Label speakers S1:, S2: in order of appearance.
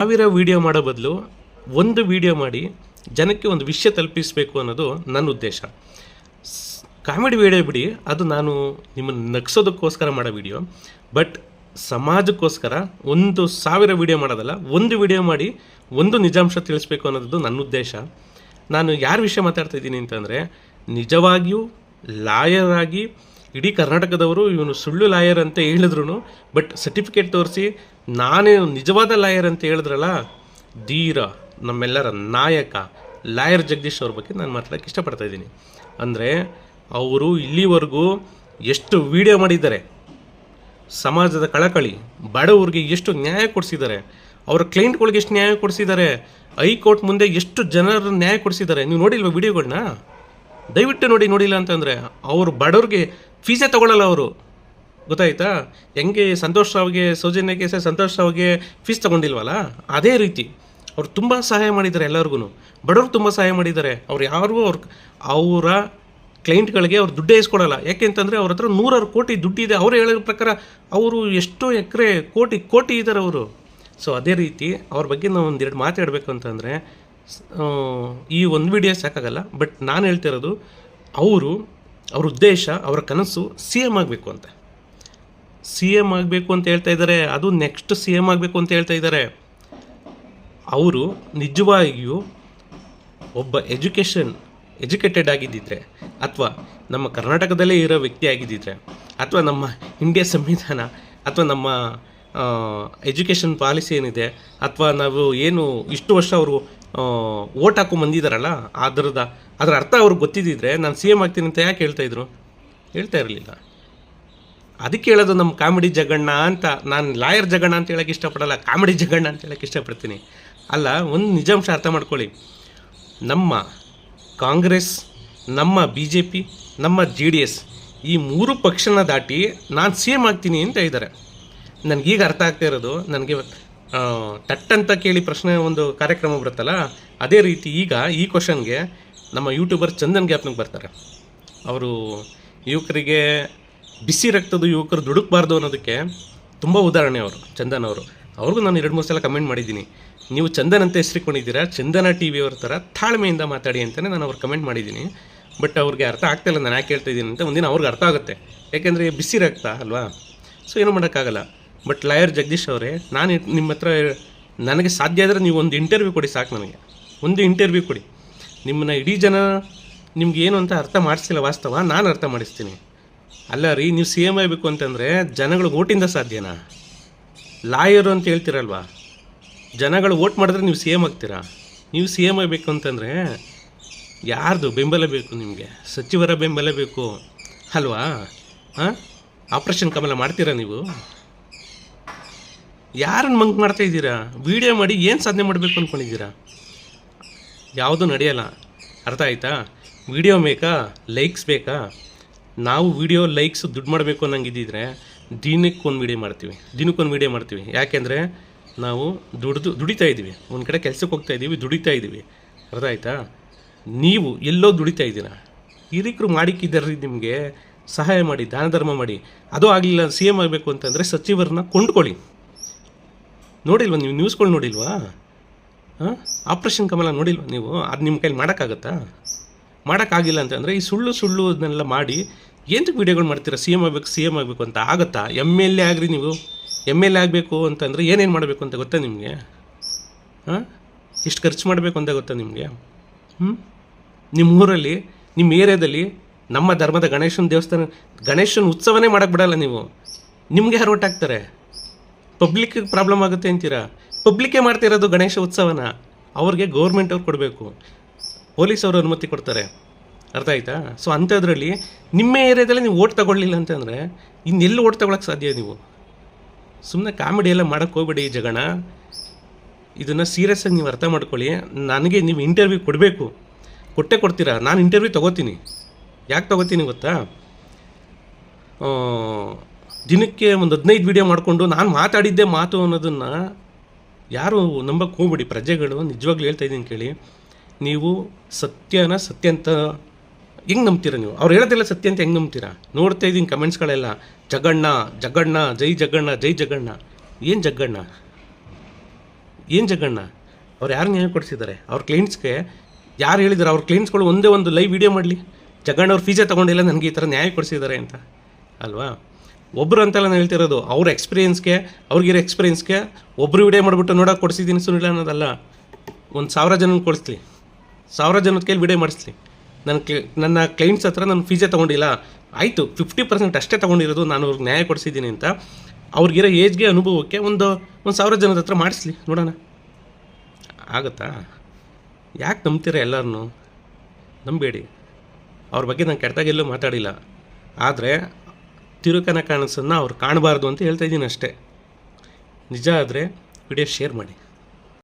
S1: ಸಾವಿರ ವಿಡಿಯೋ ಮಾಡೋ ಬದಲು ಒಂದು ವಿಡಿಯೋ ಮಾಡಿ ಜನಕ್ಕೆ ಒಂದು ವಿಷಯ ತಲುಪಿಸಬೇಕು ಅನ್ನೋದು ನನ್ನ ಉದ್ದೇಶ. ಕಾಮಿಡಿ ವಿಡಿಯೋ ಬಿಡಿ, ಅದು ನಾನು ನಿಮ್ಮನ್ನು ನಗ್ಸೋದಕ್ಕೋಸ್ಕರ ಮಾಡೋ ವಿಡಿಯೋ ಬಟ್ ಸಮಾಜಕ್ಕೋಸ್ಕರ ಒಂದು ಸಾವಿರ ವಿಡಿಯೋ ಮಾಡೋದಲ್ಲ, ಒಂದು ವಿಡಿಯೋ ಮಾಡಿ ಒಂದು ನಿಜಾಂಶ ತಿಳಿಸ್ಬೇಕು ಅನ್ನೋದು ನನ್ನ ಉದ್ದೇಶ. ನಾನು ಯಾರ ವಿಷಯ ಮಾತಾಡ್ತಾ ಇದ್ದೀನಿ ಅಂತಂದರೆ, ನಿಜವಾಗಿಯೂ ಲಾಯರ್ ಆಗಿ ಇಡೀ ಕರ್ನಾಟಕದವರು ಇವನು ಸುಳ್ಳು ಲಾಯರ್ ಅಂತ ಹೇಳಿದ್ರು ಬಟ್ ಸರ್ಟಿಫಿಕೇಟ್ ತೋರಿಸಿ ನಾನೇ ನಿಜವಾದ ಲಾಯರ್ ಅಂತ ಹೇಳಿದ್ರಲ್ಲ, ಧೀರ, ನಮ್ಮೆಲ್ಲರ ನಾಯಕ, ಲಾಯರ್ ಜಗದೀಶ್ ಅವ್ರ ಬಗ್ಗೆ ನಾನು ಮಾತಾಡೋಕ್ಕೆ ಇಷ್ಟಪಡ್ತಾ ಇದ್ದೀನಿ. ಅಂದರೆ ಅವರು ಇಲ್ಲಿವರೆಗೂ ಎಷ್ಟು ವಿಡಿಯೋ ಮಾಡಿದ್ದಾರೆ, ಸಮಾಜದ ಕಳಕಳಿ ಬಡವ್ರಿಗೆ ಎಷ್ಟು ನ್ಯಾಯ ಕೊಡಿಸಿದ್ದಾರೆ, ಅವರ ಕ್ಲೈಂಟ್ಗಳಿಗೆ ಎಷ್ಟು ನ್ಯಾಯ ಕೊಡಿಸಿದ್ದಾರೆ, ಹೈಕೋರ್ಟ್ ಮುಂದೆ ಎಷ್ಟು ಜನರ ನ್ಯಾಯ ಕೊಡಿಸಿದ್ದಾರೆ, ನೀವು ನೋಡಿಲ್ವಾ ವಿಡಿಯೋಗಳನ್ನ ದಯವಿಟ್ಟು ನೋಡಿ, ನೋಡಿಲ್ಲ ಅಂತಂದರೆ ಅವರು ಬಡವ್ರಿಗೆ ಫೀಸೇ ತಗೊಳ್ಳಲ್ಲ ಅವರು. ಗೊತ್ತಾಯ್ತಾ? ಹೆಂಗೆ ಸಂತೋಷ್ ರಾವ್ಗೆ ಸೌಜನ್ಯಕ್ಕೆ ಸರ್ ಸಂತೋಷ್ ರಾವ್ಗೆ ಫೀಸ್ ತಗೊಂಡಿಲ್ವಲ್ಲ? ಅದೇ ರೀತಿ. ಅವ್ರು ತುಂಬ ಸಹಾಯ ಮಾಡಿದ್ದಾರೆ ಎಲ್ಲರಿಗೂ ಬಡವರು ತುಂಬ ಸಹಾಯ ಮಾಡಿದ್ದಾರೆ. ಅವ್ರು ಯಾರಿಗೂ ಅವ್ರ ಅವರ ಕ್ಲೈಂಟ್ಗಳಿಗೆ ಅವ್ರು ದುಡ್ಡೇ ಇಸ್ಕೊಡಲ್ಲ. ಯಾಕೆಂತಂದರೆ ಅವ್ರ ಹತ್ರ ನೂರಾರು ಕೋಟಿ ದುಡ್ಡಿದೆ ಅವರು ಹೇಳೋ ಪ್ರಕಾರ ಅವರು ಎಷ್ಟೋ ಎಕರೆ ಕೋಟಿ ಕೋಟಿ ಇದ್ದಾರೆ ಅವರು. ಸೊ ಅದೇ ರೀತಿ ಅವ್ರ ಬಗ್ಗೆ ನಾವು ಒಂದೆರಡು ಮಾತಾಡಬೇಕು ಅಂತಂದರೆ ಈ ಒಂದು ವಿಡಿಯೋ ಸಾಕಾಗಲ್ಲ. ಬಟ್ ನಾನು ಹೇಳ್ತಿರೋದು ಅವರು ಅವ್ರ ಉದ್ದೇಶ, ಅವರ ಕನಸು ಸಿ ಎಂ ಆಗಬೇಕು ಅಂತ. ಸಿ ಎಂ ಆಗಬೇಕು ಅಂತ ಹೇಳ್ತಾ ಇದ್ದಾರೆ, ಅದು ನೆಕ್ಸ್ಟ್ ಸಿ ಎಂ ಆಗಬೇಕು ಅಂತ ಹೇಳ್ತಾ ಇದ್ದಾರೆ. ಅವರು ನಿಜವಾಗಿಯೂ ಒಬ್ಬ ಎಜುಕೇಷನ್ ಎಜುಕೇಟೆಡ್ ಆಗಿದ್ದಿದ್ರೆ, ಅಥವಾ ನಮ್ಮ ಕರ್ನಾಟಕದಲ್ಲೇ ಇರೋ ವ್ಯಕ್ತಿ ಆಗಿದ್ದಿದ್ರೆ, ಅಥವಾ ನಮ್ಮ ಇಂಡಿಯಾ ಸಂವಿಧಾನ, ಅಥವಾ ನಮ್ಮ ಎಜುಕೇಷನ್ ಪಾಲಿಸಿ ಏನಿದೆ, ಅಥವಾ ನಾವು ಏನು ಇಷ್ಟು ವರ್ಷ ಅವರು ಓಟ್ ಹಾಕೊಂಡು ಬಂದಿದ್ದಾರಲ್ಲ ಅದರದ ಅದರ ಅರ್ಥ ಅವ್ರಿಗೆ ಗೊತ್ತಿದ್ದಿದ್ರೆ ನಾನು ಸಿ ಎಂ ಆಗ್ತೀನಿ ಅಂತ ಯಾಕೆ ಹೇಳ್ತಾ ಇದ್ರು? ಹೇಳ್ತಾ ಇರಲಿಲ್ಲ. ಅದಕ್ಕೆ ಹೇಳೋದು ನಮ್ಮ ಕಾಮಿಡಿ ಜಗಣ್ಣ ಅಂತ, ನಾನು ಲಾಯರ್ ಜಗಣ್ಣ ಅಂತ ಹೇಳೋಕ್ಕೆ ಇಷ್ಟಪಡಲ್ಲ, ಕಾಮಿಡಿ ಜಗಣ್ಣ ಅಂತ ಹೇಳೋಕ್ಕೆ ಇಷ್ಟಪಡ್ತೀನಿ. ಅಲ್ಲ, ಒಂದು ನಿಜಾಂಶ ಅರ್ಥ ಮಾಡ್ಕೊಳ್ಳಿ. ನಮ್ಮ ಕಾಂಗ್ರೆಸ್, ನಮ್ಮ ಬಿ ಜೆ ಪಿ ನಮ್ಮ ಜೆ ಡಿ ಎಸ್ ಈ ಮೂರು ಪಕ್ಷನ ದಾಟಿ ನಾನು ಸಿ ಎಂ ಆಗ್ತೀನಿ ಅಂತ ಇದ್ದಾರೆ ನನಗೀಗ ಅರ್ಥ ಆಗ್ತಾ ಇರೋದು, ನನಗೆ ಟಟ್ ಅಂತ ಕೇಳಿ ಪ್ರಶ್ನೆ ಒಂದು ಕಾರ್ಯಕ್ರಮ ಬರುತ್ತಲ್ಲ, ಅದೇ ರೀತಿ ಈಗ ಈ ಕ್ವಶನ್ಗೆ ನಮ್ಮ ಯೂಟ್ಯೂಬರ್ ಚಂದನ್ ಗ್ಯಾಪ್ನಿಗೆ ಬರ್ತಾರೆ. ಅವರು ಯುವಕರಿಗೆ ಬಿಸಿ ರಕ್ತದ ಯುವಕರು ದುಡುಕಬಾರ್ದು ಅನ್ನೋದಕ್ಕೆ ತುಂಬ ಉದಾಹರಣೆ ಅವರು, ಚಂದನ್ ಅವರು. ಅವ್ರಿಗೂ ನಾನು ಎರಡು, ಮೂರು ಸಲ ಕಮೆಂಟ್ ಮಾಡಿದ್ದೀನಿ. ನೀವು ಚಂದನ್ ಅಂತ ಹೆಸರಿಕೊಂಡಿದ್ದೀರಾ, ಚಂದನ ಟಿ ವಿಯವ್ರ ಥರ ತಾಳ್ಮೆಯಿಂದ ಮಾತಾಡಿ ಅಂತಲೇ ನಾನು ಅವ್ರು ಕಮೆಂಟ್ ಮಾಡಿದ್ದೀನಿ. ಬಟ್ ಅವ್ರಿಗೆ ಅರ್ಥ ಆಗ್ತಾಯಿಲ್ಲ ನಾನು ಯಾಕೆ ಹೇಳ್ತಾ ಇದ್ದೀನಿ ಅಂತ ಒಂದಿನ ಅವ್ರಿಗೆ ಅರ್ಥ ಆಗುತ್ತೆ. ಯಾಕೆಂದರೆ ಬಿಸಿ ರಕ್ತ ಅಲ್ವಾ? ಸೊ ಏನೂ ಮಾಡೋಕ್ಕಾಗಲ್ಲ. ಬಟ್ ಲಾಯರ್ ಜಗದೀಶ್ ಅವರೇ, ನಾನು ನಿಮ್ಮ ಹತ್ರ ನನಗೆ ಸಾಧ್ಯ ಆದರೆ ನೀವು ಒಂದು ಇಂಟರ್ವ್ಯೂ ಕೊಡಿ ಸಾಕು ನನಗೆ. ಒಂದು ಇಂಟರ್ವ್ಯೂ ಕೊಡಿ. ನಿಮ್ಮನ್ನ ಇಡೀ ಜನ ನಿಮ್ಗೆ ಏನು ಅಂತ ಅರ್ಥ ಮಾಡಿಸಿಲ್ಲ ವಾಸ್ತವ, ನಾನು ಅರ್ಥ ಮಾಡಿಸ್ತೀನಿ. ಅಲ್ಲ ರೀ, ನೀವು ಸಿ ಎಂ ಆಗಬೇಕು ಅಂತಂದರೆ ಜನಗಳು ಓಟಿಂದ ಸಾಧ್ಯನಾ? ಲಾಯರು ಅಂತ ಹೇಳ್ತೀರಲ್ವಾ? ಜನಗಳು ಓಟ್ ಮಾಡಿದ್ರೆ ನೀವು ಸಿ ಎಂ ಆಗ್ತೀರಾ? ನೀವು ಸಿ ಎಂ ಆಗಬೇಕು ಅಂತಂದರೆ ಯಾರ್ದು ಬೆಂಬಲ ಬೇಕು ನಿಮಗೆ? ಸಚಿವರ ಬೆಂಬಲ ಬೇಕು. ಅಲ್ವಾ? ಹಾಂ ಆಪ್ರೇಷನ್ ಕಮಲ ಮಾಡ್ತೀರಾ ನೀವು? ಯಾರನ್ನು ಮಂಕ್ ಮಾಡ್ತಾ ಇದ್ದೀರಾ? ವಿಡಿಯೋ ಮಾಡಿ ಏನು ಸಾಧನೆ ಮಾಡಬೇಕು ಅಂದ್ಕೊಂಡಿದ್ದೀರಾ ಯಾವುದೂ ನಡೆಯಲ್ಲ. ಅರ್ಥ ಆಯ್ತಾ? ವಿಡಿಯೋ ಬೇಕಾ? ಲೈಕ್ಸ್ ಬೇಕಾ? ನಾವು ವಿಡಿಯೋ ಲೈಕ್ಸ್ ದುಡ್ಡು ಮಾಡಬೇಕು ಅನ್ನಂಗಿದ್ದಿದ್ರೆ ದಿನಕ್ಕೆ ಒಂದು ವಿಡಿಯೋ ಮಾಡ್ತೀವಿ. ದಿನಕ್ಕೊಂದು ವಿಡಿಯೋ ಮಾಡ್ತೀವಿ. ಯಾಕೆಂದರೆ ನಾವು ದುಡಿದು ದುಡಿತಾ ಇದ್ದೀವಿ. ಒಂದು ಕಡೆ ಕೆಲಸಕ್ಕೆ ಹೋಗ್ತಾ ಇದ್ದೀವಿ, ದುಡಿತಾ ಇದ್ದೀವಿ. ಅರ್ಥ ಆಯ್ತಾ? ನೀವು ಎಲ್ಲೋ ದುಡಿತಾ ಇದ್ದೀರಾ? ಹಿರಿಕರು ಮಾಡಿಕ್ಕಿದ್ದಾರೆ ನಿಮಗೆ ಸಹಾಯ ಮಾಡಿ, ದಾನ ಧರ್ಮ ಮಾಡಿ. ಅದು ಆಗಲಿಲ್ಲ ಸಿ ಎಂ ಆಗಬೇಕು ಅಂತಂದರೆ ಸಚಿವರನ್ನ ಕೊಂಡ್ಕೊಳ್ಳಿ. ನೋಡಿಲ್ವಾ ನೀವು ನ್ಯೂಸ್ಗಳು ನೋಡಿಲ್ವಾ? ಹಾಂ? ಆಪ್ರೇಷನ್ ಕಮಲ ನೋಡಿಲ್ವಾ ನೀವು? ಅದು ನಿಮ್ಮ ಕೈಲಿ ಮಾಡೋಕ್ಕಾಗತ್ತಾ? ಮಾಡೋಕ್ಕಾಗಿಲ್ಲ ಅಂತಂದರೆ ಈ ಸುಳ್ಳು ಸುಳ್ಳು ಅದನ್ನೆಲ್ಲ ಮಾಡಿ ಏನಕ್ಕೆ ವೀಡಿಯೋಗಳು ಮಾಡ್ತೀರಾ? ಸಿ ಎಂ ಆಗಬೇಕು ಸಿ ಎಂ ಆಗಬೇಕು ಅಂತ ಆಗುತ್ತಾ? ಎಂ ಎಲ್ ಎ ಆಗ್ರಿ ನೀವು. ಎಂ ಎಲ್ ಎ ಆಗಬೇಕು ಅಂತಂದರೆ ಏನೇನು ಮಾಡಬೇಕು ಅಂತ ಗೊತ್ತಾ ನಿಮಗೆ? ಹಾಂ? ಇಷ್ಟು ಖರ್ಚು ಮಾಡಬೇಕು ಅಂತ ಗೊತ್ತಾ ನಿಮಗೆ? ಹ್ಞೂ ನಿಮ್ಮ ಊರಲ್ಲಿ ನಿಮ್ಮ ಏರಿಯಾದಲ್ಲಿ ನಮ್ಮ ಧರ್ಮದ ಗಣೇಶನ ದೇವಸ್ಥಾನ, ಗಣೇಶನ ಉತ್ಸವನೇ ಮಾಡೋಕ್ಕೆ ಬಿಡಲ್ಲ ನೀವು. ನಿಮಗೆ ಯಾರು ಪಬ್ಲಿಕ್ ಪ್ರಾಬ್ಲಮ್ ಆಗುತ್ತೆ ಅಂತೀರಾ? ಪಬ್ಲಿಕ್ಕೇ ಮಾಡ್ತಿರೋದು ಗಣೇಶ ಉತ್ಸವನ. ಅವ್ರಿಗೆ ಗೌರ್ಮೆಂಟ್ ಅವ್ರು ಕೊಡಬೇಕು. ಪೊಲೀಸ್ ಅವರು ಅನುಮತಿ ಕೊಡ್ತಾರೆ. ಅರ್ಥ ಆಯ್ತಾ? ಸೊ ಅಂಥದ್ರಲ್ಲಿ ನಿಮ್ಮ ಏರಿಯಾದಲ್ಲಿ ನೀವು ಓಟ್ ತಗೊಳ್ಳಿಲ್ಲ ಅಂತಂದರೆ ಇನ್ನೆಲ್ಲಿ ಓಟ್ ತಗೊಳಕ್ಕೆ ಸಾಧ್ಯ ನೀವು? ಸುಮ್ಮನೆ ಕಾಮಿಡಿ ಎಲ್ಲ ಮಾಡೋಕ್ಕೆ ಹೋಗ್ಬೇಡಿ ಈ ಜಗಣ. ಇದನ್ನು ಸೀರಿಯಸ್ಸಾಗಿ ನೀವು ಅರ್ಥ ಮಾಡ್ಕೊಳ್ಳಿ. ನನಗೆ ನೀವು ಇಂಟರ್ವ್ಯೂ ಕೊಡಬೇಕು. ಕೊಟ್ಟೆ ಕೊಡ್ತೀರಾ? ನಾನು ಇಂಟರ್ವ್ಯೂ ತೊಗೋತೀನಿ. ಯಾಕೆ ತೊಗೋತೀನಿ ಗೊತ್ತಾ? ದಿನಕ್ಕೆ ಒಂದು ಹದಿನೈದು ವಿಡಿಯೋ ಮಾಡಿಕೊಂಡು ನಾನು ಮಾತಾಡಿದ್ದೆ ಮಾತು ಅನ್ನೋದನ್ನು ಯಾರು ನಂಬಕ್ಕೆ ಹೋಗ್ಬಿಡಿ. ಪ್ರಜೆಗಳು ನಿಜವಾಗ್ಲೂ ಹೇಳ್ತಾ ಇದ್ದೀನಿ ಕೇಳಿ. ನೀವು ಸತ್ಯನ ಸತ್ಯ ಅಂತ ಹೆಂಗೆ ನಂಬ್ತೀರ ನೀವು? ಅವ್ರು ಹೇಳೋದಿಲ್ಲ ಸತ್ಯ ಅಂತ ಹೆಂಗೆ ನಂಬ್ತೀರಾ? ನೋಡ್ತಾ ಇದ್ದೀನಿ ಕಮೆಂಟ್ಸ್ಗಳೆಲ್ಲ ಜಗಣ್ಣ ಜಗಣ್ಣ, ಜೈ ಜಗಣ್ಣ ಜೈ ಜಗಣ್ಣ. ಏನು ಜಗಣ್ಣ? ಏನು ಜಗಣ್ಣ? ಅವ್ರು ಯಾರು ನ್ಯಾಯ ಕೊಡಿಸಿದ್ದಾರೆ? ಅವ್ರ ಕ್ಲೈಂಟ್ಸ್ಗೆ ಯಾರು ಹೇಳಿದ್ದಾರೆ ಅವ್ರ ಕ್ಲೈಂಟ್ಸ್ಗಳು ಒಂದೇ ಒಂದು ಲೈವ್ ವಿಡಿಯೋ ಮಾಡಲಿ? ಜಗಣ್ಣ ಅವ್ರ ಫೀಸೇ ತೊಗೊಂಡಿಲ್ಲ, ನನಗೆ ಈ ಥರ ನ್ಯಾಯ ಕೊಡಿಸಿದ್ದಾರೆ ಅಂತ. ಅಲ್ವಾ? ಒಬ್ಬರು ಅಂತೆಲ್ಲ ನಾನು ಹೇಳ್ತಿರೋದು, ಅವ್ರ ಎಕ್ಸ್ಪೀರಿಯನ್ಸ್ಗೆ ಅವ್ರಿಗಿರೋ ಎಕ್ಸ್ಪೀರಿಯನ್ಸ್ಗೆ ಒಬ್ಬರು ವಿಡಿಯೋ ಮಾಡಿಬಿಟ್ಟು ನೋಡೋಕೆ ಕೊಡಿಸಿದ್ದೀನಿ ಸುನಿಲ್ಲ ಅನ್ನೋದಲ್ಲ, ಒಂದು ಸಾವಿರ ಜನ ಕೊಡಿಸ್ಲಿ. ಸಾವಿರ ಜನದ ಕೈಲಿ ವಿಡಿಯೋ ಮಾಡಿಸ್ಲಿ. ನನ್ನ ಕ್ಲಿ ನನ್ನ ಕ್ಲೈಂಟ್ಸ್ ಹತ್ರ ನಾನು ಫೀಸೇ ತೊಗೊಂಡಿಲ್ಲ. ಆಯಿತು ಫಿಫ್ಟಿ ಪರ್ಸೆಂಟ್ ಅಷ್ಟೇ ತೊಗೊಂಡಿರೋದು, ನಾನು ಅವ್ರಿಗೆ ನ್ಯಾಯ ಕೊಡಿಸಿದ್ದೀನಿ ಅಂತ. ಅವ್ರಿಗಿರೋ ಏಜ್ಗೆ ಅನುಭವಕ್ಕೆ ಒಂದು ಒಂದು ಸಾವಿರ ಜನದ ಹತ್ರ ಮಾಡಿಸ್ಲಿ, ನೋಡೋಣ. ಆಗುತ್ತಾ? ಯಾಕೆ ನಂಬ್ತೀರ ಎಲ್ಲರನ್ನೂ ನಂಬೇಡಿ ಅವ್ರ ಬಗ್ಗೆ ನಾನು ಕೆಟ್ಟದಾಗೆಲ್ಲೂ ಮಾತಾಡಿಲ್ಲ. ಆದರೆ ತಿರುಕನ ಕಾಣಿಸನ್ನು ಅವ್ರು ಕಾಣಬಾರ್ದು ಅಂತ ಹೇಳ್ತಾ ಇದ್ದೀನಿ ಅಷ್ಟೇ. ನಿಜ ಆದರೆ ವಿಡಿಯೋ ಶೇರ್ ಮಾಡಿ.